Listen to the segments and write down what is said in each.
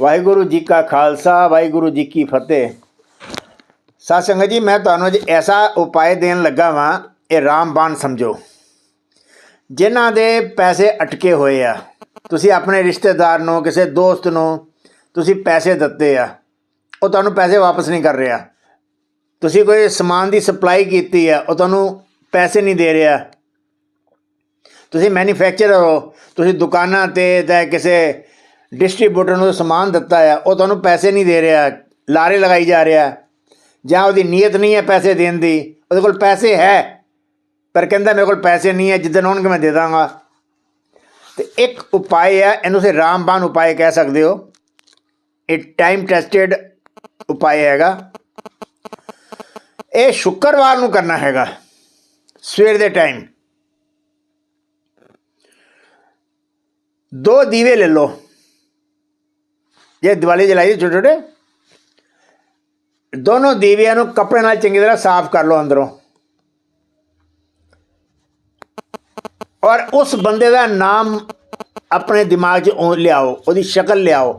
ਵਾਹਿਗੁਰੂ ਜੀ ਕਾ ਖਾਲਸਾ, ਵਾਹਿਗੁਰੂ ਜੀ ਕੀ ਫਤਿਹ। ਸਾਧ ਸੰਗਤ ਜੀ, ਮੈਂ ਤੁਹਾਨੂੰ ਅੱਜ ਐਸਾ ਉਪਾਅ ਦੇਣ ਲੱਗਾ ਵਾਂ, ਇਹ ਰਾਮਬਾਨ ਸਮਝੋ। ਜਿਨ੍ਹਾਂ ਦੇ ਪੈਸੇ ਅਟਕੇ ਹੋਏ ਆ, ਤੁਸੀਂ ਆਪਣੇ ਰਿਸ਼ਤੇਦਾਰ ਨੂੰ, ਕਿਸੇ ਦੋਸਤ ਨੂੰ, ਤੁਸੀਂ ਪੈਸੇ ਦਿੱਤੇ ਆ, ਉਹ ਤੁਹਾਨੂੰ ਪੈਸੇ ਵਾਪਸ ਨਹੀਂ ਕਰ ਰਿਹਾ। ਤੁਸੀਂ ਕੋਈ ਸਮਾਨ ਦੀ ਸਪਲਾਈ ਕੀਤੀ ਆ, ਉਹ ਤੁਹਾਨੂੰ ਪੈਸੇ ਨਹੀਂ ਦੇ ਰਿਹਾ। ਤੁਸੀਂ ਮੈਨੂਫੈਕਚਰਰ ਹੋ, ਤੁਸੀਂ ਦੁਕਾਨਾਂ ਤੇ ਜਾਂ ਕਿਸੇ ਡਿਸਟ੍ਰੀਬਿਊਟਰ ਨੂੰ ਸਮਾਨ ਦਿੱਤਾ ਆ, ਉਹ ਤੁਹਾਨੂੰ ਪੈਸੇ ਨਹੀਂ ਦੇ ਰਿਹਾ, ਲਾਰੇ ਲਗਾਈ ਜਾ ਰਿਹਾ। ਜਾਂ ਉਹਦੀ ਨੀਅਤ ਨਹੀਂ ਹੈ ਪੈਸੇ ਦੇਣ ਦੀ, ਉਹਦੇ ਕੋਲ ਪੈਸੇ ਹੈ, ਪਰ ਕਹਿੰਦਾ ਮੇਰੇ ਕੋਲ ਪੈਸੇ ਨਹੀਂ ਹੈ ਜਿੱਦਣ ਹੋਣਗੇ ਮੈਂ ਦੇ ਦਾਂਗਾ। ਤੇ ਇੱਕ ਉਪਾਅ ਹੈ ਇਹਨੂੰ ਤੁਸੀਂ ਰਾਮਬਾਨ ਉਪਾਅ ਕਹਿ ਸਕਦੇ ਹੋ। ਇਹ ਟਾਈਮ ਟੈਸਟਡ ਉਪਾਅ ਹੈਗਾ। ਇਹ ਸ਼ੁੱਕਰਵਾਰ ਨੂੰ ਕਰਨਾ ਹੈਗਾ, ਸਵੇਰ ਦੇ ਟਾਈਮ ਦੋ ਦੀਵੇ ਲੈ ਲਓ। ਜੇ ਦੀਵਾਲੀ ਜਲਾਈ ਛੋਟੇ ਛੋਟੇ, ਦੋਨੋਂ ਦੀਵਿਆਂ ਨੂੰ ਕੱਪੜੇ ਨਾਲ ਚੰਗੀ ਤਰ੍ਹਾਂ ਸਾਫ਼ ਕਰ ਲਓ ਅੰਦਰੋਂ। ਔਰ ਉਸ ਬੰਦੇ ਦਾ ਨਾਮ ਆਪਣੇ ਦਿਮਾਗ 'ਚ ਉਹ ਲਿਆਓ, ਉਹਦੀ ਸ਼ਕਲ ਲਿਆਓ।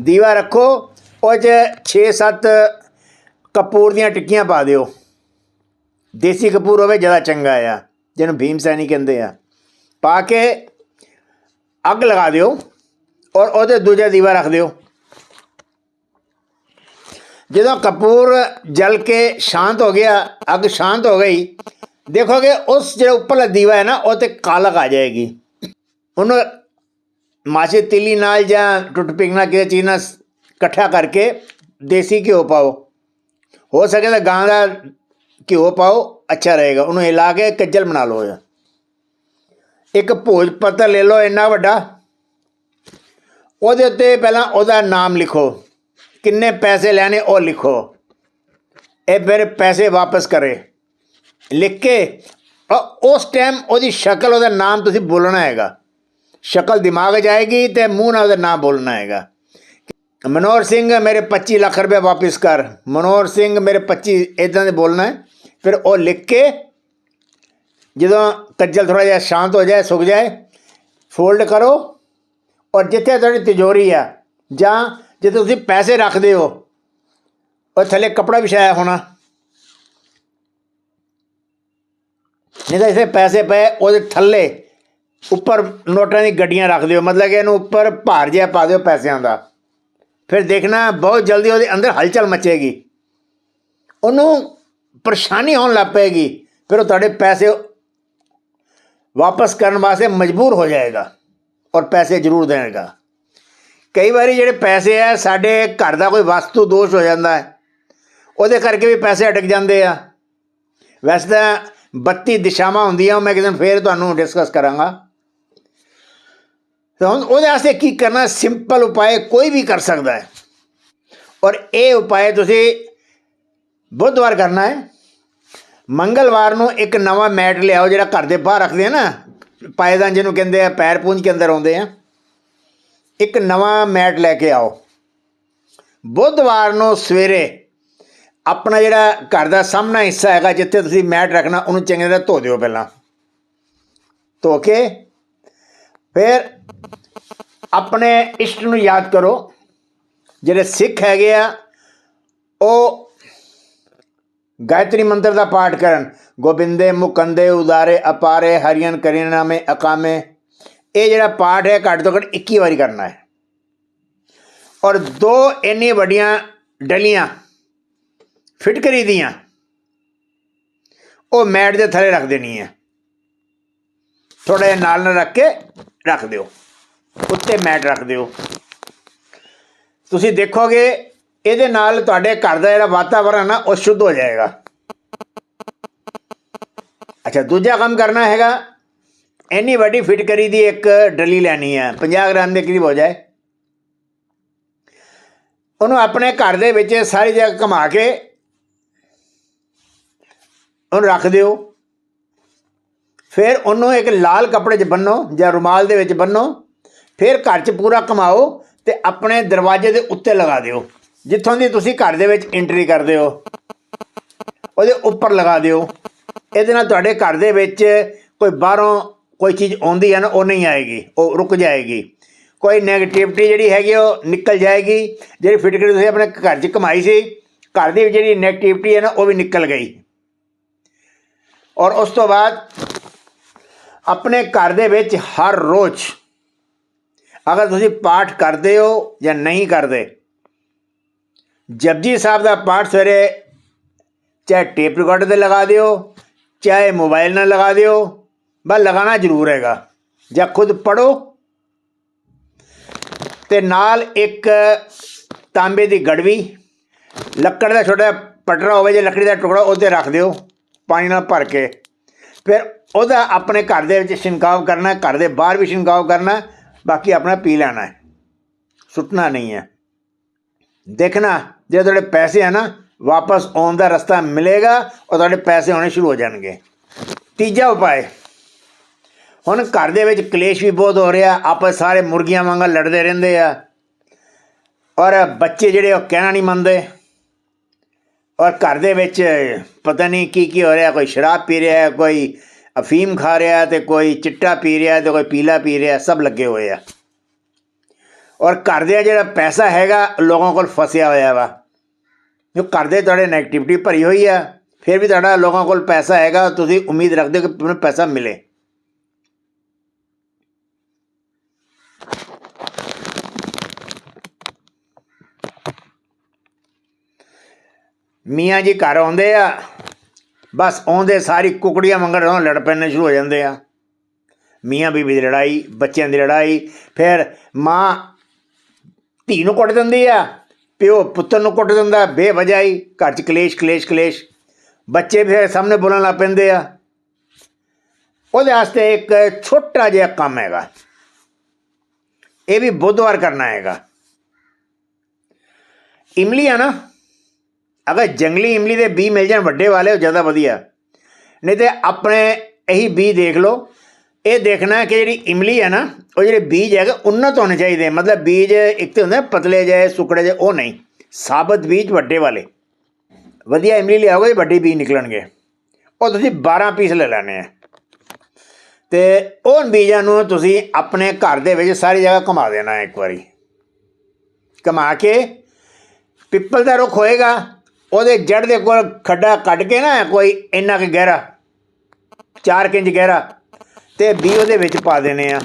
ਦੀਵਾ ਰੱਖੋ, ਉਹ 'ਚ 6-7 ਕਪੂਰ ਦੀਆਂ ਟਿੱਕੀਆਂ ਪਾ ਦਿਓ। ਦੇਸੀ ਕਪੂਰ ਹੋਵੇ, ਜ਼ਿਆਦਾ ਚੰਗਾ ਆ, ਜਿਹਨੂੰ ਭੀਮ ਸੈਣੀ ਕਹਿੰਦੇ ਆ। ਪਾ ਕੇ ਅੱਗ ਲਗਾ ਦਿਓ ਔਰ ਉਹਦੇ ਦੂਜਾ ਦੀਵਾ ਰੱਖ ਦਿਓ ਜਦੋਂ ਕਪੂਰ ਜਲ ਕੇ ਸ਼ਾਂਤ ਹੋ ਗਿਆ ਅੱਗ ਸ਼ਾਂਤ ਹੋ ਗਈ ਦੇਖੋਗੇ ਉਸ ਜਿਹੜਾ ਉੱਪਰਲਾ ਦੀਵਾ ਹੈ ਨਾ ਉਹ ਤੇ ਕਾਲਕ ਆ ਜਾਏਗੀ ਉਹਨੂੰ ਮਾਛੇ ਤਿਲੀ ਨਾਲ ਜਾਂ ਟੁੱਟਪਿਕ ਨਾਲ ਕਿਸੇ ਚੀਜ਼ ਨਾਲ ਇਕੱਠਾ ਕਰਕੇ ਦੇਸੀ ਘਿਓ ਪਾਓ ਹੋ ਸਕੇ ਤਾਂ ਗਾਂ ਦਾ ਘਿਓ ਪਾਓ ਅੱਛਾ ਰਹੇਗਾ ਉਹਨੂੰ ਹਿਲਾ ਕੇ ਕੱਜਲ ਬਣਾ ਲਓ ਇਹਦਾ। ਇੱਕ ਭੋਜ ਪੱਤਰ ਲੈ ਲਓ ਇੰਨਾ ਵੱਡਾ। ਉਹਦੇ ਉੱਤੇ ਪਹਿਲਾਂ ਉਹਦਾ ਨਾਮ ਲਿਖੋ। ਕਿੰਨੇ ਪੈਸੇ ਲੈਣੇ ਉਹ ਲਿਖੋ। ਇਹ ਫਿਰ ਪੈਸੇ ਵਾਪਸ ਕਰੇ। ਲਿਖ ਕੇ ਉਸ ਟਾਈਮ ਉਹਦੀ ਸ਼ਕਲ, ਉਹਦਾ ਨਾਮ ਤੁਸੀਂ ਬੋਲਣਾ ਹੈਗਾ। ਸ਼ਕਲ ਦਿਮਾਗ ਜਾਏਗੀ ਆਏਗੀ ਤੇ ਮੂੰਹ ਨਾਲ ਉਹਦਾ ਨਾਮ ਬੋਲਣਾ ਹੈਗਾ। ਮਨੋਹਰ ਸਿੰਘ, ਮੇਰੇ 25 ਲੱਖ ਰੁਪਏ ਵਾਪਸ ਕਰ। ਮਨੋਹਰ ਸਿੰਘ, ਮੇਰੇ 25 ਇਦਾਂ ਦੇ ਬੋਲਣਾ ਹੈ। ਫਿਰ ਉਹ ਲਿਖ ਕੇ ਜਦੋਂ ਕੱਜਲ ਥੋੜਾ ਜਿਹਾ ਸ਼ਾਂਤ ਹੋ ਜਾਏ, ਸੁੱਕ ਜਾਏ ਫੋਲਡ ਕਰੋ ਔਰ ਜਿੱਥੇ ਤੁਹਾਡੀ ਤਿਜੋਰੀ ਆ, ਜਾਂ ਜਿੱਥੇ ਤੁਸੀਂ ਪੈਸੇ ਰੱਖਦੇ ਹੋ, ਉਹ ਥੱਲੇ ਕਪੜਾ ਵਿਛਾਇਆ ਹੋਣਾ। ਨਹੀਂ ਤਾਂ ਇਸੇ ਪੈਸੇ ਪਏ, ਉਹਦੇ ਥੱਲੇ ਉੱਪਰ ਨੋਟਾਂ ਦੀ ਗੱਡੀਆਂ ਰੱਖ ਦਿਓ, ਮਤਲਬ ਕਿ ਇਹਨੂੰ ਉੱਪਰ ਭਾਰ ਜਿਹਾ ਪਾ ਦਿਓ ਪੈਸਿਆਂ ਦਾ। ਫਿਰ ਦੇਖਣਾ ਬਹੁਤ ਜਲਦੀ ਉਹਦੇ ਅੰਦਰ ਹਲਚਲ ਮਚੇਗੀ। ਉਹਨੂੰ ਪਰੇਸ਼ਾਨੀ ਹੋਣ ਲੱਗ ਪਏਗੀ, ਫਿਰ ਉਹ ਤੁਹਾਡੇ ਪੈਸੇ ਵਾਪਸ ਕਰਨ ਵਾਸਤੇ ਮਜਬੂਰ ਹੋ ਜਾਏਗਾ ਔਰ ਪੈਸੇ ਜ਼ਰੂਰ ਦੇਣਗਾ। ਕਈ ਵਾਰੀ ਜਿਹੜੇ ਪੈਸੇ ਆ, ਸਾਡੇ ਘਰ ਦਾ ਕੋਈ ਵਸਤੂ ਦੋਸ਼ ਹੋ ਜਾਂਦਾ ਹੈ, ਉਹਦੇ ਕਰਕੇ ਵੀ ਪੈਸੇ ਅਟਕ ਜਾਂਦੇ ਆ। ਵੈਸੇ ਤਾਂ 32 ਦਿਸ਼ਾਵਾਂ ਹੁੰਦੀਆਂ, ਉਹ ਮੈਂ ਕਿਸੇ ਦਿਨ ਫੇਰ ਤੁਹਾਨੂੰ ਡਿਸਕਸ ਕਰਾਂਗਾ। ਤਾਂ ਹੁਣ ਉਹਦੇ ਵਾਸਤੇ ਕੀ ਕਰਨਾ ਸਿੰਪਲ ਉਪਾਅ ਕੋਈ ਵੀ ਕਰ ਸਕਦਾ ਹੈ। ਔਰ ਇਹ ਉਪਾਅ ਤੁਸੀਂ ਬੁੱਧਵਾਰ ਕਰਨਾ ਹੈ। ਮੰਗਲਵਾਰ ਨੂੰ ਇੱਕ ਨਵਾਂ ਮੈਟ ਲਿਆਓ ਜਿਹੜਾ ਘਰ ਦੇ ਬਾਹਰ ਰੱਖਦੇ ਆ ਨਾ ਪਾਇਦਾਨ ਜਿਹਨੂੰ ਕਹਿੰਦੇ ਆ, ਪੈਰ ਪੂੰਝ ਕੇ ਅੰਦਰ ਆਉਂਦੇ ਆ। ਇੱਕ ਨਵਾਂ ਮੈਟ ਲੈ ਕੇ ਆਓ। ਬੁੱਧਵਾਰ ਨੂੰ ਸਵੇਰੇ ਆਪਣਾ ਜਿਹੜਾ ਘਰ ਦਾ ਸਾਹਮਣਾ ਹਿੱਸਾ ਹੈਗਾ, ਜਿੱਥੇ ਤੁਸੀਂ ਮੈਟ ਰੱਖਣਾ, ਉਹਨੂੰ ਚੰਗੀ ਤਰ੍ਹਾਂ ਧੋ ਦਿਓ ਪਹਿਲਾਂ। ਧੋ ਕੇ ਫਿਰ ਆਪਣੇ ਇਸ਼ਟ ਨੂੰ ਯਾਦ ਕਰੋ, ਜਿਹੜੇ ਸਿੱਖ ਹੈਗੇ ਆ, ਉਹ ਗਾਇਤਰੀ ਮੰਤਰ ਦਾ ਪਾਠ ਕਰਨ। ਗੋਬਿੰਦੇ ਮੁਕੰਦੇ ਉਦਾਰੇ, ਅਪਾਰੇ ਹਰੀਨ ਕਰੀਨਾਮੇ, ਅਕਾਮੇ। ਇਹ ਜਿਹੜਾ ਪਾਠ ਹੈ, ਘੱਟ ਤੋਂ ਘੱਟ 21 ਵਾਰੀ ਕਰਨਾ ਹੈ। ਔਰ ਦੋ ਇੰਨੀ ਵੱਡੀਆਂ ਡਲੀਆਂ ਫਿਟਕਰੀ ਦੀਆਂ, ਉਹ ਮੈਟ ਦੇ ਥੱਲੇ ਰੱਖ ਦੇਣੀ ਹੈ। ਥੋੜਾ ਜਿਹਾ ਨਾਲ ਨਾਲ ਰੱਖ ਕੇ ਰੱਖ ਦਿਓ। ਉੱਤੇ ਮੈਟ ਰੱਖ ਦਿਓ। ਤੁਸੀਂ ਦੇਖੋਗੇ ਇਹਦੇ ਨਾਲ ਤੁਹਾਡੇ ਘਰ ਦਾ ਜਿਹੜਾ ਵਾਤਾਵਰਣ ਆ, ਉਹ ਸ਼ੁੱਧ ਹੋ ਜਾਏਗਾ। ਅੱਛਾ, ਦੂਜਾ ਕੰਮ ਕਰਨਾ ਹੈਗਾ, ਇੰਨੀ ਵੱਡੀ ਫਿਟਕਰੀ ਦੀ ਇੱਕ ਡਲੀ ਲੈਣੀ ਹੈ 50 ਗ੍ਰਾਮ ਦੇ ਕਰੀਬ ਹੋ ਜਾਏ। ਉਹਨੂੰ ਆਪਣੇ ਘਰ ਦੇ ਵਿੱਚ ਸਾਰੀ ਜਗ੍ਹਾ ਘੁਮਾ ਕੇ ਉਹਨੂੰ ਰੱਖ ਦਿਓ। ਫਿਰ ਉਹਨੂੰ ਇੱਕ ਲਾਲ ਕੱਪੜੇ 'ਚ ਬੰਨੋ ਜਾਂ ਰੁਮਾਲ ਦੇ ਵਿੱਚ ਬੰਨੋ। ਫਿਰ ਘਰ 'ਚ ਪੂਰਾ ਘੁਮਾਓ ਤੇ ਆਪਣੇ ਦਰਵਾਜ਼ੇ ਦੇ ਉੱਤੇ ਲਗਾ ਦਿਓ। ਜਿੱਥੋਂ ਦੀ ਤੁਸੀਂ ਘਰ ਦੇ ਵਿੱਚ ਐਂਟਰੀ ਕਰਦੇ ਹੋ, ਉਹਦੇ ਉੱਪਰ ਲਗਾ ਦਿਓ। ਇਹਦੇ ਨਾਲ ਤੁਹਾਡੇ ਘਰ ਦੇ ਵਿੱਚ ਕੋਈ ਬਾਹਰੋਂ ਕੋਈ ਚੀਜ਼ ਆਉਂਦੀ ਹੈ ਨਾ, ਉਹ ਨਹੀਂ ਆਏਗੀ, ਉਹ ਰੁਕ ਜਾਏਗੀ। ਕੋਈ 네ਗੇਟਿਵਿਟੀ ਜਿਹੜੀ ਹੈਗੀ ਉਹ ਨਿਕਲ ਜਾਏਗੀ। ਜਿਹੜੀ ਫਿਟਕਰੀ ਤੁਸੀਂ ਆਪਣੇ ਘਰ 'ਚ ਕਮਾਈ ਸੀ, ਘਰ ਦੀ ਜਿਹੜੀ 네ਗੇਟਿਵਿਟੀ ਹੈ ਨਾ, ਉਹ ਵੀ ਨਿਕਲ ਗਈ। ਔਰ ਉਸ ਤੋਂ ਬਾਅਦ ਆਪਣੇ ਘਰ ਦੇ ਵਿੱਚ ਹਰ ਰੋਜ਼ ਅਗਰ ਤੁਸੀਂ ਪਾਠ ਕਰਦੇ ਹੋ ਜਾਂ ਨਹੀਂ ਕਰਦੇ ਜਪਜੀ ਸਾਹਿਬ ਦਾ ਪਾਠ ਸਵੇਰੇ ਚਾਹੇ ਟੇਪ ਰਿਕਾਰਡਰ ਤੇ ਲਗਾ ਦਿਓ, ਚਾਹੇ ਮੋਬਾਈਲ ਨਾਲ ਲਗਾ ਦਿਓ, ਬਸ ਲਗਾਉਣਾ ਜ਼ਰੂਰ ਹੈਗਾ। ਜਾਂ ਖੁਦ ਪੜੋ ਤੇ ਨਾਲ ਇੱਕ ਤਾਂਬੇ ਦੀ ਗੜਵੀ, ਲੱਕੜ ਦਾ ਛੋਟਾ ਜਿਹਾ ਪਟਰਾ ਹੋਵੇ ਜਾਂ ਲੱਕੜੀ ਦਾ ਟੁਕੜਾ, ਉਹਦੇ ਰੱਖ ਦਿਓ, ਪਾਣੀ ਨਾਲ ਭਰ ਕੇ। ਫਿਰ ਉਹਦਾ ਆਪਣੇ ਘਰ ਦੇ ਵਿੱਚ ਛਿਣਕਾਵ ਕਰਨਾ, ਘਰ ਦੇ ਬਾਹਰ ਵੀ ਛਿਣਕਾਵ ਕਰਨਾ, ਬਾਕੀ ਆਪਣਾ ਪੀ ਲੈਣਾ ਸੁੱਟਣਾ ਨਹੀਂ ਹੈ। ਦੇਖਣਾ ਜੇ ਤੁਹਾਡੇ ਪੈਸੇ ਆ ਨਾ, ਵਾਪਸ ਆਉਣ ਦਾ ਰਸਤਾ ਮਿਲੇਗਾ ਔਰ ਤੁਹਾਡੇ ਪੈਸੇ ਆਉਣੇ ਸ਼ੁਰੂ ਹੋ ਜਾਣਗੇ। ਤੀਜਾ ਉਪਾਅ ਹੁਣ ਘਰ ਦੇ ਵਿੱਚ ਕਲੇਸ਼ ਵੀ ਬਹੁਤ ਹੋ ਰਿਹਾ, ਆਪਸ ਸਾਰੇ ਮੁਰਗੀਆਂ ਵਾਂਗ ਲੜਦੇ ਰਹਿੰਦੇ ਆ। ਔਰ ਬੱਚੇ ਜਿਹੜੇ ਉਹ ਕਹਿਣਾ ਨਹੀਂ ਮੰਨਦੇ। ਔਰ ਘਰ ਦੇ ਵਿੱਚ ਪਤਾ ਨਹੀਂ ਕੀ ਕੀ ਹੋ ਰਿਹਾ, ਕੋਈ ਸ਼ਰਾਬ ਪੀ ਰਿਹਾ, ਕੋਈ ਅਫੀਮ ਖਾ ਰਿਹਾ ਹੈ ਤੇ ਕੋਈ ਚਿੱਟਾ ਪੀ ਰਿਹਾ ਹੈ ਤੇ ਕੋਈ ਪੀਲਾ ਪੀ ਰਿਹਾ, ਸਭ ਲੱਗੇ ਹੋਏ ਆ। ਔਰ ਘਰ ਦੇ ਜਿਹੜਾ ਪੈਸਾ ਹੈਗਾ, ਲੋਕਾਂ ਕੋਲ ਫਸਿਆ ਹੋਇਆ ਵਾ। ਜੋ ਘਰ ਦੇ ਤੁਹਾਡੇ ਨੈਗੇਟਿਵਿਟੀ ਭਰੀ ਹੋਈ ਆ, ਫਿਰ ਵੀ ਤੁਹਾਡਾ ਲੋਕਾਂ ਕੋਲ ਪੈਸਾ ਹੈਗਾ, ਤੁਸੀਂ ਉਮੀਦ ਰੱਖਦੇ ਹੋ ਕਿ ਤੁਹਾਨੂੰ ਪੈਸਾ ਮਿਲੇ। ਮੀਆਂ ਜੀ ਘਰ ਆਉਂਦੇ ਆ, ਬਸ ਆਉਂਦੇ ਸਾਰੀ ਕੁਕੜੀਆਂ ਮੰਗਣ ਰੋਂ ਲੜ ਪੈਣੇ ਸ਼ੁਰੂ ਹੋ ਜਾਂਦੇ ਆ। ਮੀਆਂ ਬੀਬੀ ਦੀ ਲੜਾਈ, ਬੱਚਿਆਂ ਦੀ ਲੜਾਈ, ਫਿਰ ਮਾਂ ਧੀ ਨੂੰ ਕੁੱਟ ਦਿੰਦੀ ਆ, ਪਿਓ ਪੁੱਤਰ ਨੂੰ ਕੁੱਟ ਦਿੰਦਾ, ਬੇਵਜਾਈ, ਘਰ 'ਚ ਕਲੇਸ਼ ਕਲੇਸ਼ ਕਲੇਸ਼। ਬੱਚੇ ਫਿਰ ਸਾਹਮਣੇ ਬੋਲਣ ਲੱਗ ਪੈਂਦੇ ਆ। ਉਹਦੇ ਵਾਸਤੇ ਇੱਕ ਛੋਟਾ ਜਿਹਾ ਕੰਮ ਹੈਗਾ। ਇਹ ਵੀ ਬੁੱਧਵਾਰ ਕਰਨਾ ਹੈਗਾ। ਇਮਲੀ ਆ ਨਾ, ਅਗਰ ਜੰਗਲੀ ਇਮਲੀ ਦੇ ਬੀ ਮਿਲ ਜਾਣ ਵੱਡੇ ਵਾਲੇ, ਉਹ ਜ਼ਿਆਦਾ ਵਧੀਆ। ਨਹੀਂ ਤੇ ਆਪਣੇ ਇਹੀ ਬੀ ਦੇਖ ਲਓ। ਇਹ ਦੇਖਣਾ ਹੈ ਕਿ ਜਿਹੜੀ ਇਮਲੀ ਹੈ ਨਾ, ਉਹ ਜਿਹੜੇ ਬੀਜ ਹੈਗੇ ਉન્નਤ ਹੋਣੇ ਚਾਹੀਦੇ ਮਤਲਬ ਬੀਜ ਇੱਕ ਤੇ ਹੁੰਦਾ, ਪਤਲੇ ਜਿਹੇ, ਸੁਕੜੇ ਜਿਹੇ, ਉਹ ਨਹੀਂ। ਸਾਬਤ ਬੀਜ ਵੱਡੇ ਵਾਲੇ। ਵਧੀਆ ਇਮਲੀ ਲਿਆਓਗੇ ਤਾਂ ਵੱਡੇ ਬੀਜ ਨਿਕਲਣਗੇ। ਉਹ ਤੁਸੀਂ 12 ਪੀਸ ਲੈ ਲੈਣੇ ਆ। ਤੇ ਉਹ ਬੀਜਾਂ ਨੂੰ ਤੁਸੀਂ ਆਪਣੇ ਘਰ ਦੇ ਵਿੱਚ ਸਾਰੀ ਜਗ੍ਹਾ ਘੁਮਾ ਦੇਣਾ ਇੱਕ ਵਾਰੀ। ਘੁਮਾ ਕੇ ਪਿੱਪਲ ਦਾ ਰੁੱਖ ਹੋਏਗਾ, ਉਹਦੇ ਜੜ ਦੇ ਕੋਲ ਖੱਡਾ ਕੱਢ ਕੇ ਨਾ, ਕੋਈ ਇੰਨਾ ਕੁ ਗਹਿਰਾ 4 ਇੰਚ ਗਹਿਰਾ ਤੇ ਬੀ ਉਹਦੇ ਵਿੱਚ ਪਾ ਦੇਣੇ ਆ।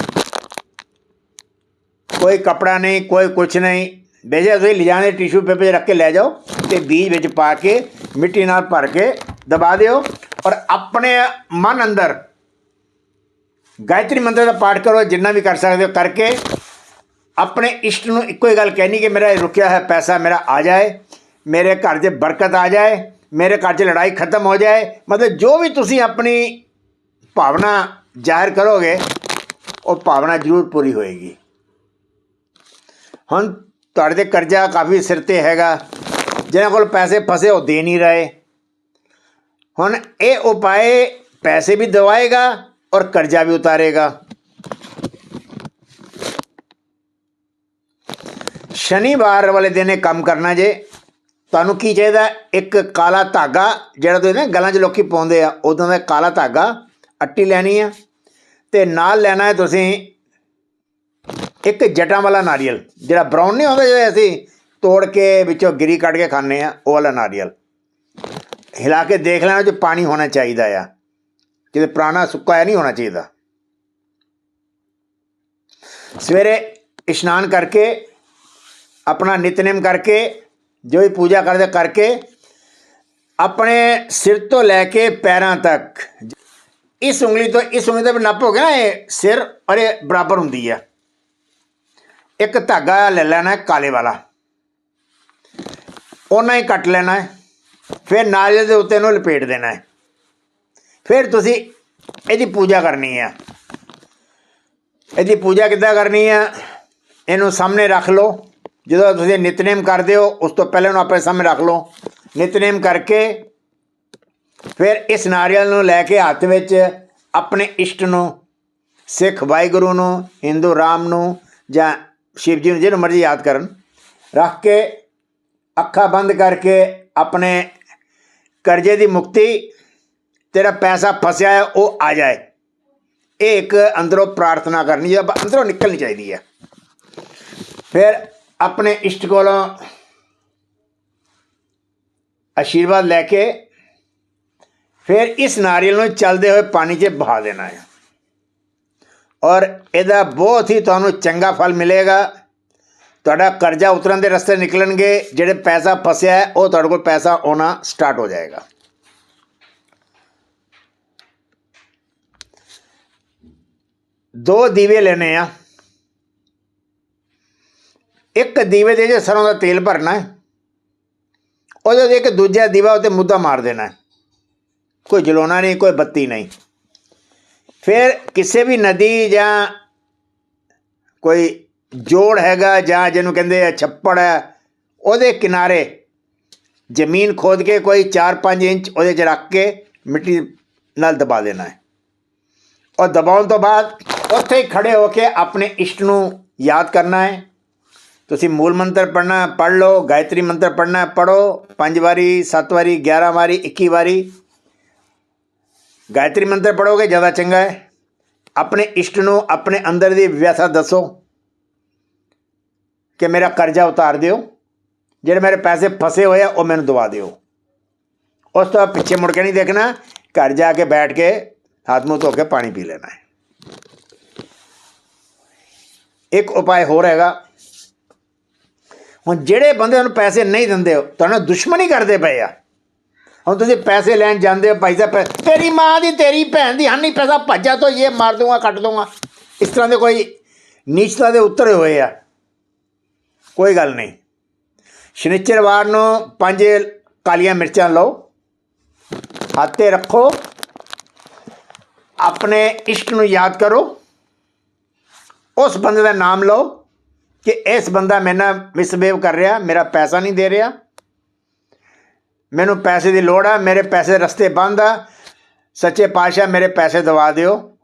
ਕੋਈ ਕਪੜਾ ਨਹੀਂ, ਕੋਈ ਕੁਛ ਨਹੀਂ। ਬੇਜੇ ਤੁਸੀਂ ਲਿਜਾਣੇ ਟਿਸ਼ੂ ਪੇਪਰ 'ਚ ਰੱਖ ਕੇ ਲੈ ਜਾਓ ਤੇ ਬੀਜ ਵਿੱਚ ਪਾ ਕੇ ਮਿੱਟੀ ਨਾਲ ਭਰ ਕੇ ਦਬਾ ਦਿਓ ਔਰ ਆਪਣੇ ਮਨ ਅੰਦਰ ਗਾਇਤਰੀ ਮੰਤਰ ਦਾ ਪਾਠ ਕਰੋ, ਜਿੰਨਾ ਵੀ ਕਰ ਸਕਦੇ ਹੋ ਕਰਕੇ। ਆਪਣੇ ਇਸ਼ਟ ਨੂੰ ਇੱਕੋ ਹੀ ਗੱਲ ਕਹਿਣੀ ਕਿ ਮੇਰਾ ਰੁਕਿਆ ਹੈ ਪੈਸਾ ਮੇਰਾ ਆ ਜਾਏ, ਮੇਰੇ ਘਰ 'ਚ ਬਰਕਤ ਆ ਜਾਏ, ਮੇਰੇ ਘਰ 'ਚ ਲੜਾਈ ਖਤਮ ਹੋ ਜਾਏ। ਮਤਲਬ ਜੋ ਵੀ ਤੁਸੀਂ ਆਪਣੀ ਭਾਵਨਾ ਜ਼ਾਹਿਰ ਕਰੋਗੇ, ਉਹ ਭਾਵਨਾ ਜ਼ਰੂਰ ਪੂਰੀ ਹੋਏਗੀ। ਹੁਣ ਤੁਹਾਡੇ ਤੇ ਕਰਜ਼ਾ ਕਾਫੀ ਸਿਰ ਤੇ ਹੈਗਾ, ਜਿਹਨਾਂ ਕੋਲ ਪੈਸੇ ਫਸੇ ਉਹ ਦੇ ਨਹੀਂ ਰਹੇ। ਹੁਣ ਇਹ ਉਪਾਏ ਪੈਸੇ ਵੀ ਦਵਾਏਗਾ ਔਰ ਕਰਜ਼ਾ ਵੀ ਉਤਾਰੇਗਾ। ਸ਼ਨੀਵਾਰ ਵਾਲੇ ਦਿਨ ਇਹ ਕੰਮ ਕਰਨਾ ਜੇ, ਤੁਹਾਨੂੰ ਕੀ ਚਾਹੀਦਾ? ਇੱਕ ਕਾਲਾ ਧਾਗਾ, ਜਿਹੜਾ ਤੁਸੀਂ ਨਾ ਗਲਾਂ 'ਚ ਲੋਕੀ ਪਾਉਂਦੇ ਆ, ਉਦੋਂ ਦਾ ਕਾਲਾ ਧਾਗਾ ਅੱਟੀ ਲੈਣੀ ਆ ਤੇ ਨਾਲ ਲੈਣਾ ਹੈ ਤੁਸੀਂ ਇੱਕ ਜਟਾਂ ਵਾਲਾ ਨਾਰੀਅਲ। ਜਿਹੜਾ ਬਰਾਊਨ ਨਹੀਂ ਹੁੰਦਾ ਜਿਹੜਾ ਅਸੀਂ ਤੋੜ ਕੇ ਵਿੱਚੋਂ ਗਿਰੀ ਕੱਢ ਕੇ ਖਾਂਦੇ ਆ, ਉਹ ਵਾਲਾ ਨਾਰੀਅਲ। ਹਿਲਾ ਕੇ ਦੇਖ ਲੈਣਾ ਚ ਪਾਣੀ ਹੋਣਾ ਚਾਹੀਦਾ ਆ। ਕਿਤੇ ਪੁਰਾਣਾ ਸੁੱਕਾ ਹੈ ਨਹੀਂ ਹੋਣਾ ਚਾਹੀਦਾ। ਸਵੇਰੇ ਇਸ਼ਨਾਨ ਕਰਕੇ, ਆਪਣਾ ਨਿਤਨੇਮ ਕਰਕੇ, ਜੋ ਵੀ ਪੂਜਾ ਕਰਦੇ ਕਰਕੇ, ਆਪਣੇ ਸਿਰ ਤੋਂ ਲੈ ਕੇ ਪੈਰਾਂ ਤੱਕ ਇਸ ਉਂਗਲੀ ਤੋਂ, ਇਸ ਉਂਗਲੀ ਤੋਂ ਵੀ ਨੱਪ ਹੋ ਨੱਪੋਗੇ ਨਾ ਇਹ ਸਿਰ ਔਰ ਇਹ ਬਰਾਬਰ ਹੁੰਦੀ ਹੈ ਇੱਕ ਧਾਗਾ ਲੈ ਲੈਣਾ ਕਾਲੇ ਵਾਲਾ। ਉਹਨਾਂ ਹੀ ਕੱਟ ਲੈਣਾ ਹੈ। ਫਿਰ ਨਾਰੀਅਲ ਦੇ ਉੱਤੇ ਇਹਨੂੰ ਲਪੇਟ ਦੇਣਾ ਹੈ। ਫਿਰ ਤੁਸੀਂ ਇਹਦੀ ਪੂਜਾ ਕਰਨੀ ਹੈ ਇਹਦੀ ਪੂਜਾ ਕਿੱਦਾਂ ਕਰਨੀ ਹੈ ਇਹਨੂੰ ਸਾਹਮਣੇ ਰੱਖ ਲਓ। ਜਦੋਂ ਤੁਸੀਂ ਨਿਤਨੇਮ ਕਰਦੇ ਹੋ, ਉਸ ਤੋਂ ਪਹਿਲਾਂ ਇਹਨੂੰ ਆਪਣੇ ਸਾਹਮਣੇ ਰੱਖ ਲਓ। ਨਿਤਨੇਮ ਕਰਕੇ ਫਿਰ ਇਸ ਨਾਰੀਅਲ ਨੂੰ ਲੈ ਕੇ ਹੱਥ ਵਿੱਚ ਆਪਣੇ ਇਸ਼ਟ ਨੂੰ, ਸਿੱਖ ਵਾਹਿਗੁਰੂ ਨੂੰ, ਹਿੰਦੂ ਰਾਮ ਨੂੰ ਜਾਂ ਸ਼ਿਵ ਜੀ ਨੂੰ, ਜਿਹਨੂੰ ਮਰਜ਼ੀ ਯਾਦ ਕਰਨ, ਰੱਖ ਕੇ ਅੱਖਾਂ ਬੰਦ ਕਰਕੇ ਆਪਣੇ ਕਰਜ਼ੇ ਦੀ ਮੁਕਤੀ, ਤੇਰਾ ਪੈਸਾ ਫਸਿਆ ਹੈ, ਉਹ ਆ ਜਾਏ। ਇਹ ਇੱਕ ਅੰਦਰੋਂ ਪ੍ਰਾਰਥਨਾ ਕਰਨੀ ਜਾਂ ਅੰਦਰੋਂ ਨਿਕਲਣੀ ਚਾਹੀਦੀ ਹੈ। ਫਿਰ ਆਪਣੇ ਇਸ਼ਟ ਕੋਲੋਂ ਆਸ਼ੀਰਵਾਦ ਲੈ ਕੇ ਫਿਰ ਇਸ ਨਾਰੀਅਲ ਨੂੰ ਚਲਦੇ ਹੋਏ ਪਾਣੀ 'ਚ ਬਹਾ ਦੇਣਾ ਹੈ। ਔਰ ਇਹਦਾ ਬਹੁਤ ਹੀ ਤੁਹਾਨੂੰ ਚੰਗਾ ਫਲ ਮਿਲੇਗਾ। ਤੁਹਾਡਾ ਕਰਜ਼ਾ ਉਤਰਨ ਦੇ ਰਸਤੇ ਨਿਕਲਣਗੇ, ਜਿਹੜੇ ਪੈਸਾ ਫਸਿਆ ਹੈ, ਉਹ ਤੁਹਾਡੇ ਕੋਲ ਪੈਸਾ ਆਉਣਾ ਸਟਾਰਟ ਹੋ ਜਾਏਗਾ। ਦੋ ਦੀਵੇ ਲੈਣੇ ਆ। ਇੱਕ ਦੀਵੇ ਦੇ ਜੇ ਸਰੋਂ ਦਾ ਤੇਲ ਭਰਨਾ ਹੈ। ਉਹਦੇ ਤੇ ਇੱਕ ਦੂਜਾ ਦੀਵਾ ਉੱਤੇ ਮੁੱਦਾ ਮਾਰ ਦੇਣਾ ਹੈ। ਕੋਈ ਜਲਾਉਣਾ ਨਹੀਂ, ਕੋਈ ਬੱਤੀ ਨਹੀਂ। ਫਿਰ ਕਿਸੇ ਵੀ ਨਦੀ ਜਾਂ ਕੋਈ ਜੋੜ ਹੈਗਾ ਜਾਂ ਜਿਹਨੂੰ ਕਹਿੰਦੇ ਆ ਛੱਪੜ ਹੈ, ਉਹਦੇ ਕਿਨਾਰੇ ਜ਼ਮੀਨ ਖੋਦ ਕੇ ਕੋਈ 4-5 ਇੰਚ ਉਹਦੇ 'ਚ ਰੱਖ ਕੇ ਮਿੱਟੀ ਨਾਲ ਦਬਾ ਦੇਣਾ ਹੈ। ਔਰ ਦਬਾਉਣ ਤੋਂ ਬਾਅਦ ਉੱਥੇ ਹੀ ਖੜੇ ਹੋ ਕੇ ਆਪਣੇ ਇਸ਼ਟ ਨੂੰ ਯਾਦ ਕਰਨਾ ਹੈ। ਤੁਸੀਂ ਮੂਲ ਮੰਤਰ ਪੜਨਾ ਪੜ ਲਓ, ਗਾਇਤਰੀ ਮੰਤਰ ਪੜਨਾ ਪੜੋ ਪੰਜ ਵਾਰੀ, ਸੱਤ ਵਾਰੀ 11 ਵਾਰੀ 21 ਵਾਰੀ। ਗਾਇਤਰੀ ਮੰਤਰ ਪੜੋਗੇ ਜ਼ਿਆਦਾ ਚੰਗਾ ਹੈ। ਆਪਣੇ ਇਸ਼ਟ ਨੂੰ ਆਪਣੇ ਅੰਦਰ ਦੀ ਵਿਅਥਾ ਦੱਸੋ ਕਿ ਮੇਰਾ ਕਰਜ਼ਾ ਉਤਾਰ ਦਿਓ। ਜਿਹੜੇ ਮੇਰੇ ਪੈਸੇ ਫਸੇ ਹੋਏ ਆ, ਉਹ ਮੈਨੂੰ ਦਵਾ ਦਿਓ। ਉਸ ਤੋਂ ਬਾਅਦ ਪਿੱਛੇ ਮੁੜ ਕੇ ਨਹੀਂ ਦੇਖਣਾ, ਘਰ ਜਾ ਕੇ ਬੈਠ ਕੇ ਹੱਥ ਮੂੰਹ ਧੋ ਕੇ ਪਾਣੀ ਪੀ ਲੈਣਾ ਹੈ। ਇੱਕ ਉਪਾਅ ਹੋਰ ਹੈਗਾ। ਹੁਣ ਜਿਹੜੇ ਬੰਦੇ ਨੂੰ ਪੈਸੇ ਨਹੀਂ ਦਿੰਦੇ ਹੋ ਤੁਹਾਨੂੰ ਦੁਸ਼ਮਣੀ ਕਰਦੇ ਪਏ ਆ। ਹੁਣ ਤੁਸੀਂ ਪੈਸੇ ਲੈਣ ਜਾਂਦੇ ਹੋ, ਭਾਈ ਸਾਹਿਬ ਤੇਰੀ ਮਾਂ ਦੀ ਤੇਰੀ ਭੈਣ ਦੀ ਹਾਨੀ ਪੈਸਾ ਭੱਜਾ ਤੋਂ ਇਹ ਮਾਰ ਦੂੰਗਾ ਕੱਟ ਦੂੰਗਾ ਇਸ ਤਰ੍ਹਾਂ ਦੇ ਕੋਈ ਨੀਚਤਾ ਦੇ ਉਤਰੇ ਹੋਏ ਆ। ਕੋਈ ਗੱਲ ਨਹੀਂ। ਸ਼ਨੀਚਰਵਾਰ ਨੂੰ ਪੰਜ ਕਾਲੀਆਂ ਮਿਰਚਾਂ ਲਓ। ਹੱਥ 'ਤੇ ਰੱਖੋ। ਆਪਣੇ ਇਸ਼ਟ ਨੂੰ ਯਾਦ ਕਰੋ। ਉਸ ਬੰਦੇ ਦਾ ਨਾਮ ਲਓ ਕਿ ਇਸ ਬੰਦਾ ਮੇਰੇ ਨਾਲ ਮਿਸਬਿਹੇਵ ਕਰ ਰਿਹਾ, ਮੇਰਾ ਪੈਸਾ ਨਹੀਂ ਦੇ ਰਿਹਾ। ਮੈਨੂੰ ਪੈਸੇ ਦੀ ਲੋੜ ਆ, ਮੇਰੇ ਪੈਸੇ ਰਸਤੇ ਬੰਦ ਆ। ਸੱਚੇ ਪਾਤਸ਼ਾਹ, ਮੇਰੇ ਪੈਸੇ ਦਵਾ ਦਿਓ।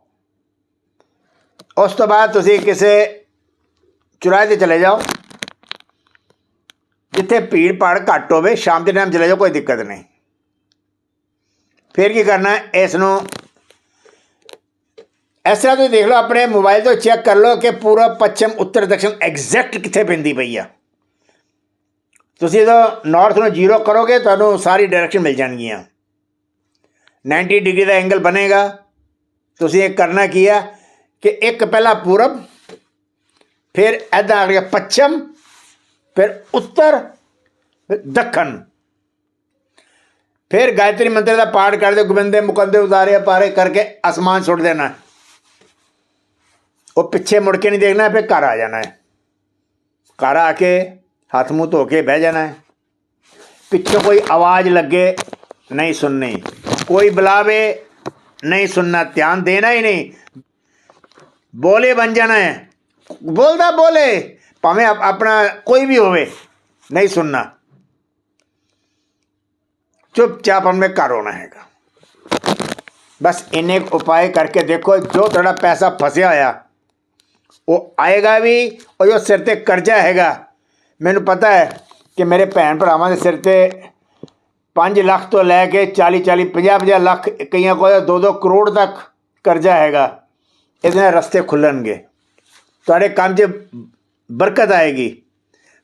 ਉਸ ਤੋਂ ਬਾਅਦ ਤੁਸੀਂ ਕਿਸੇ ਚੁਰਾਹੇ ਤੇ ਚਲੇ ਜਾਓ। ਜਿੱਥੇ ਭੀੜ ਭਾੜ ਘੱਟ ਹੋਵੇ, ਸ਼ਾਮ ਦੇ ਟਾਈਮ ਚਲੇ ਜਾਓ, ਕੋਈ ਦਿੱਕਤ ਨਹੀਂ। ਫਿਰ ਕੀ ਕਰਨਾ, ਇਸ ਨੂੰ ਇਸ ਤਰ੍ਹਾਂ ਤੁਸੀਂ ਦੇਖ ਲਓ, ਆਪਣੇ ਮੋਬਾਈਲ ਤੋਂ ਚੈੱਕ ਕਰ ਲਓ ਕਿ ਪੂਰਾ ਪੱਛਮ, ਉੱਤਰ ਦੱਖਣ ਐਗਜ਼ੈਕਟ ਕਿੱਥੇ ਪੈਂਦੀ ਪਈ ਆ। ਤੁਸੀਂ ਜਦੋਂ ਨਾਰਥ ਨੂੰ ਜ਼ੀਰੋ ਕਰੋਗੇ, ਤੁਹਾਨੂੰ ਸਾਰੀ ਡਾਇਰੈਕਸ਼ਨ ਮਿਲ ਜਾਣਗੀਆਂ। 90 ਡਿਗਰੀ ਦਾ ਐਂਗਲ ਬਣੇਗਾ। ਤੁਸੀਂ ਇਹ ਕਰਨਾ ਕੀ ਆ ਕਿ ਇੱਕ ਪਹਿਲਾ ਪੂਰਬ, ਫਿਰ ਇੱਦਾਂ ਆ ਗਿਆ ਪੱਛਮ, ਫਿਰ ਉੱਤਰ, ਫਿਰ ਦੱਖਣ। ਫਿਰ ਗਾਇਤਰੀ ਮੰਤਰ ਦਾ ਪਾਠ ਕਰਦੇ, ਗੋਬਿੰਦੇ ਮੁਕੰਦੇ ਉਤਾਰੇ ਪਾਰੇ ਕਰਕੇ ਅਸਮਾਨ ਸੁੱਟ ਦੇਣਾ। ਉਹ ਪਿੱਛੇ ਮੁੜ ਕੇ ਨਹੀਂ ਦੇਖਣਾ, ਫਿਰ ਘਰ ਆ ਜਾਣਾ ਹੈ। ਘਰ ਆ ਕੇ ਹੱਥ ਮੂੰਹ ਧੋ ਕੇ ਬਹਿ ਜਾਣਾ ਹੈ ਪਿੱਛੇ ਕੋਈ ਆਵਾਜ਼ ਲੱਗੇ ਨਹੀਂ ਸੁਣਨੀ ਕੋਈ ਬੁਲਾਵੇ ਨਹੀਂ ਸੁਣਨਾ ਧਿਆਨ ਦੇਣਾ ਹੀ ਨਹੀਂ ਬੋਲੇ ਬਣ ਜਾਣਾ ਹੈ ਬੋਲਦਾ ਬੋਲੇ ਭਾਵੇਂ ਆਪ- ਆਪਣਾ ਕੋਈ ਵੀ ਹੋਵੇ ਨਹੀਂ ਸੁਣਨਾ ਚੁੱਪਚਾਪ ਆਪਣੇ ਘਰ ਹੋਣਾ ਹੈਗਾ ਬਸ ਇੰਨੇ ਕੁ ਉਪਾਏ ਕਰਕੇ ਦੇਖੋ ਜੋ ਤੁਹਾਡਾ ਪੈਸਾ ਫਸਿਆ ਹੋਇਆ ਉਹ ਆਏਗਾ ਵੀ ਉਹ ਜੋ ਸਿਰ ਤੇ ਕਰਜ਼ਾ ਹੈਗਾ ਮੈਨੂੰ ਪਤਾ ਹੈ ਕਿ ਮੇਰੇ ਭੈਣ ਭਰਾਵਾਂ ਦੇ ਸਿਰ ਤੇ 5 ਲੱਖ ਤੋਂ ਲੈ ਕੇ 40 40 50 50 ਲੱਖ ਕਈਆਂ ਕੋਲ 2 2 ਕਰੋੜ ਤੱਕ ਕਰਜ਼ਾ ਹੈਗਾ। ਇਹਦੇ ਨਾਲ ਰਸਤੇ ਖੁੱਲਣਗੇ। ਤੁਹਾਡੇ ਕੰਮ 'ਚ ਬਰਕਤ ਆਏਗੀ।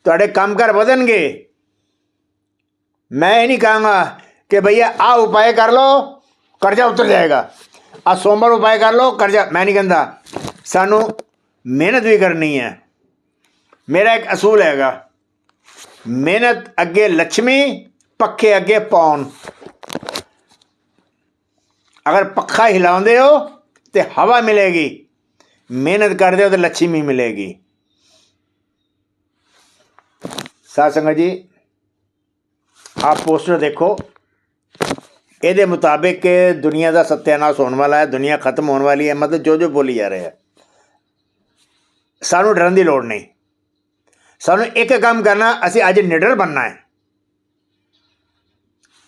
ਤੁਹਾਡੇ ਕੰਮ ਕਰ ਵਧਣਗੇ। ਮੈਂ ਇਹ ਨਹੀਂ ਕਹਾਂਗਾ ਕਿ ਭਈਆ ਆ ਉਪਾਏ ਕਰ ਲਓ, ਕਰਜ਼ਾ ਉਤਰ ਜਾਏਗਾ। ਆ ਸੋਮਵਾਰ ਉਪਾਏ ਕਰ ਲਓ, ਕਰਜ਼ਾ। ਮੈਂ ਨਹੀਂ ਕਹਿੰਦਾ। ਸਾਨੂੰ ਮਿਹਨਤ ਵੀ ਕਰਨੀ ਹੈ। ਮੇਰਾ ਇੱਕ ਅਸੂਲ ਹੈਗਾ। ਮਿਹਨਤ ਅੱਗੇ ਲక్ష్ਮੀ ਪੱਖੇ ਅੱਗੇ ਪੌਣ। ਅਗਰ ਪੱਖਾ ਹਿਲਾਉਂਦੇ ਹੋ ਤੇ ਹਵਾ ਮਿਲੇਗੀ। ਮਿਹਨਤ ਕਰਦੇ ਹੋ ਤੇ ਲక్ష్ਮੀ ਮਿਲੇਗੀ। ਸਾਧ ਸੰਗਤ ਜੀ ਆਪ ਪੋਸਟਰ ਦੇਖੋ। ਇਹਦੇ ਮੁਤਾਬਿਕ ਦੁਨੀਆ ਦਾ ਸਤਿਆਨਾਸ਼ ਹੋਣ ਵਾਲਾ ਹੈ, ਦੁਨੀਆ ਖਤਮ ਹੋਣ ਵਾਲੀ ਹੈ, ਮਤਲਬ ਜੋ ਜੋ ਬੋਲੀ ਜਾ ਰਿਹਾ ਹੈ। ਸਾਨੂੰ ਡਰਨ ਦੀ ਲੋੜ ਨਹੀਂ। ਸਾਨੂੰ ਇੱਕ ਕੰਮ ਕਰਨਾ, ਅਸੀਂ ਅੱਜ ਨਿਡਰ ਬਣਨਾ ਹੈ।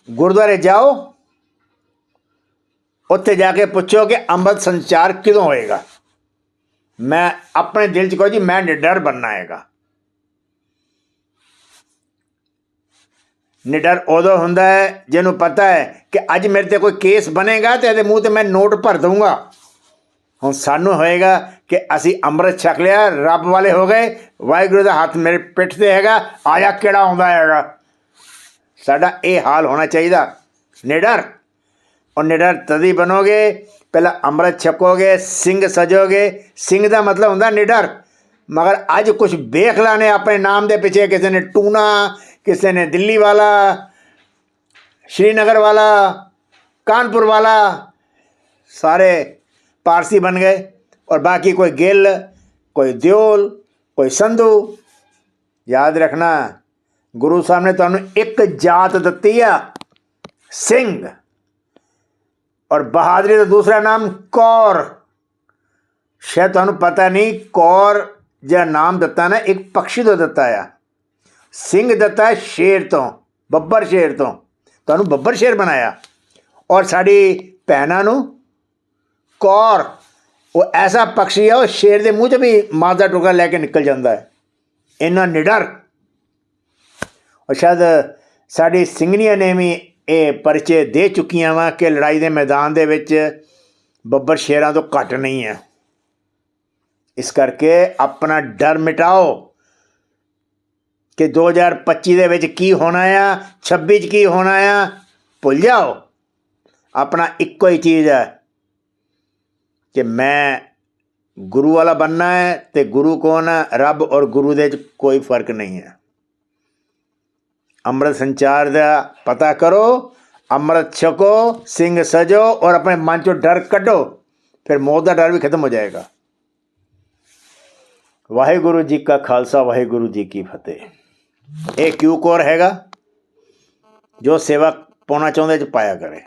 ਗੁਰਦੁਆਰੇ ਜਾਓ, ਉੱਥੇ ਜਾ ਕੇ ਪੁੱਛੋ ਕਿ ਅੰਮ੍ਰਿਤ ਸੰਚਾਰ ਕਿਦੋਂ ਹੋਏਗਾ। ਮੈਂ ਆਪਣੇ ਦਿਲ 'ਚ ਕਹੋ ਜੀ, ਮੈਂ ਨਿਡਰ ਬਣਨਾ ਹੈਗਾ। ਨਿਡਰ ਉਦੋਂ ਹੁੰਦਾ ਹੈ, ਜਿਹਨੂੰ ਪਤਾ ਹੈ ਕਿ ਅੱਜ ਮੇਰੇ ਤੇ ਕੋਈ ਕੇਸ ਬਣੇਗਾ ਤੇ ਇਹਦੇ ਮੂੰਹ ਤੇ ਮੈਂ ਨੋਟ ਭਰ ਦਊਂਗਾ। ਹੁਣ ਸਾਨੂੰ ਹੋਏਗਾ ਕਿ ਅਸੀਂ ਅੰਮ੍ਰਿਤ ਛਕ ਲਿਆ, ਰੱਬ ਵਾਲੇ ਹੋ ਗਏ, ਵਾਹਿਗੁਰੂ ਦਾ ਹੱਥ ਮੇਰੇ ਪਿੱਠ ਤੇ ਹੈਗਾ, ਆਇਆ ਕਿਹੜਾ ਆਉਂਦਾ ਹੈਗਾ? ਸਾਡਾ ਇਹ ਹਾਲ ਹੋਣਾ ਚਾਹੀਦਾ। ਨਿਡਰ। ਉਹ ਨਿਡਰ ਤਦੀ ਬਣੋਗੇ, ਪਹਿਲਾਂ ਅੰਮ੍ਰਿਤ ਛਕੋਗੇ, ਸਿੰਘ ਸਜੋਗੇ। ਸਿੰਘ ਦਾ ਮਤਲਬ ਹੁੰਦਾ ਨਿਡਰ। ਮਗਰ ਅੱਜ ਕੁਝ ਬੇਖਲਾ ਨੇ ਆਪਣੇ ਨਾਮ ਦੇ ਪਿੱਛੇ ਕਿਸੇ ਨੇ ਟੂਨਾ ਕਿਸੇ ਨੇ ਦਿੱਲੀ ਵਾਲਾ, ਸ਼੍ਰੀਨਗਰ ਵਾਲਾ, ਕਾਨਪੁਰ ਵਾਲਾ, ਸਾਰੇ पारसी बन गए और बाकी कोई गिल कोई ਦਿਓਲ ਕੋਈ ਸੰਧੂ ਯਾਦ ਰੱਖਣਾ ਗੁਰੂ ਸਾਹਿਬ ਨੇ ਤੁਹਾਨੂੰ ਇੱਕ ਜਾਤ ਦਿੱਤੀ ਆ ਸਿੰਘ ਔਰ ਬਹਾਦਰੀ ਦਾ ਦੂਸਰਾ ਨਾਮ ਕੌਰ ਸ਼ਾਇਦ ਤੁਹਾਨੂੰ ਪਤਾ ਨਹੀਂ ਕੌਰ ਜਿਹੜਾ ਨਾਮ ਦਿੱਤਾ ਨਾ ਇੱਕ ਪਕਸ਼ੀ ਤੋਂ ਦਿੱਤਾ ਆ ਸਿੰਘ ਦਿੱਤਾ ਹੈ ਸ਼ੇਰ ਤੋਂ ਬੱਬਰ ਸ਼ੇਰ ਤੋਂ ਤੁਹਾਨੂੰ ਬੱਬਰ ਸ਼ੇਰ ਬਣਾਇਆ ਔਰ ਸਾਡੀ ਭੈਣਾਂ ਨੂੰ ਕੌਰ, ਉਹ ਐਸਾ ਪੰਛੀ ਹੈ ਉਹ ਸ਼ੇਰ ਦੇ ਮੂੰਹ 'ਚ ਵੀ ਮਾਸ ਦਾ ਟੁਕੜਾ ਲੈ ਕੇ ਨਿਕਲ ਜਾਂਦਾ ਹੈ। ਇੰਨਾ ਨਿਡਰ। ਉਹ ਸ਼ਾਇਦ ਸਾਡੀ ਸਿੰਘਣੀਆਂ ਨੇ ਵੀ ਇਹ ਪਰਚੇ ਦੇ ਚੁੱਕੀਆਂ ਵਾ ਕਿ ਲੜਾਈ ਦੇ ਮੈਦਾਨ ਦੇ ਵਿੱਚ ਬੱਬਰ ਸ਼ੇਰਾਂ ਤੋਂ ਘੱਟ ਨਹੀਂ ਹੈ। ਇਸ ਕਰਕੇ ਆਪਣਾ ਡਰ ਮਿਟਾਓ ਕਿ 2025 ਦੇ ਵਿੱਚ ਕੀ ਹੋਣਾ ਆ 26 ਚ ਕੀ ਹੋਣਾ ਆ, ਭੁੱਲ ਜਾਓ। ਆਪਣਾ ਇੱਕੋ ਹੀ ਚੀਜ਼ ਹੈ ਕਿ ਮੈਂ ਗੁਰੂ ਵਾਲਾ ਬੰਨਾ ਹੈ ਤੇ ਗੁਰੂ ਕੌਣ ਹੈ? ਰੱਬ ਔਰ ਗੁਰੂ ਦੇ ਵਿੱਚ ਕੋਈ ਫ਼ਰਕ ਨਹੀਂ ਹੈ। ਅੰਮ੍ਰਿਤ ਸੰਚਾਰ ਦਾ ਪਤਾ ਕਰੋ, ਅੰਮ੍ਰਿਤ ਛਕੋ, ਸਿੰਘ ਸਜੋ ਔਰ ਆਪਣੇ ਮਨ ਚੋਂ ਡਰ ਕੱਢੋ, ਫਿਰ ਮੌਤ ਦਾ ਡਰ ਵੀ ਖਤਮ ਹੋ ਜਾਏਗਾ। ਵਾਹਿਗੁਰੂ ਜੀ ਕਾ ਖਾਲਸਾ, ਵਾਹਿਗੁਰੂ ਜੀ ਕੀ ਫਤਿਹ। ਇਹ ਕਿਊ ਕੋਰ ਹੈਗਾ? ਜੋ ਸੇਵਾ ਪਾਉਣਾ ਚਾਹੁੰਦੇ ਚ ਪਾਇਆ ਕਰੇ।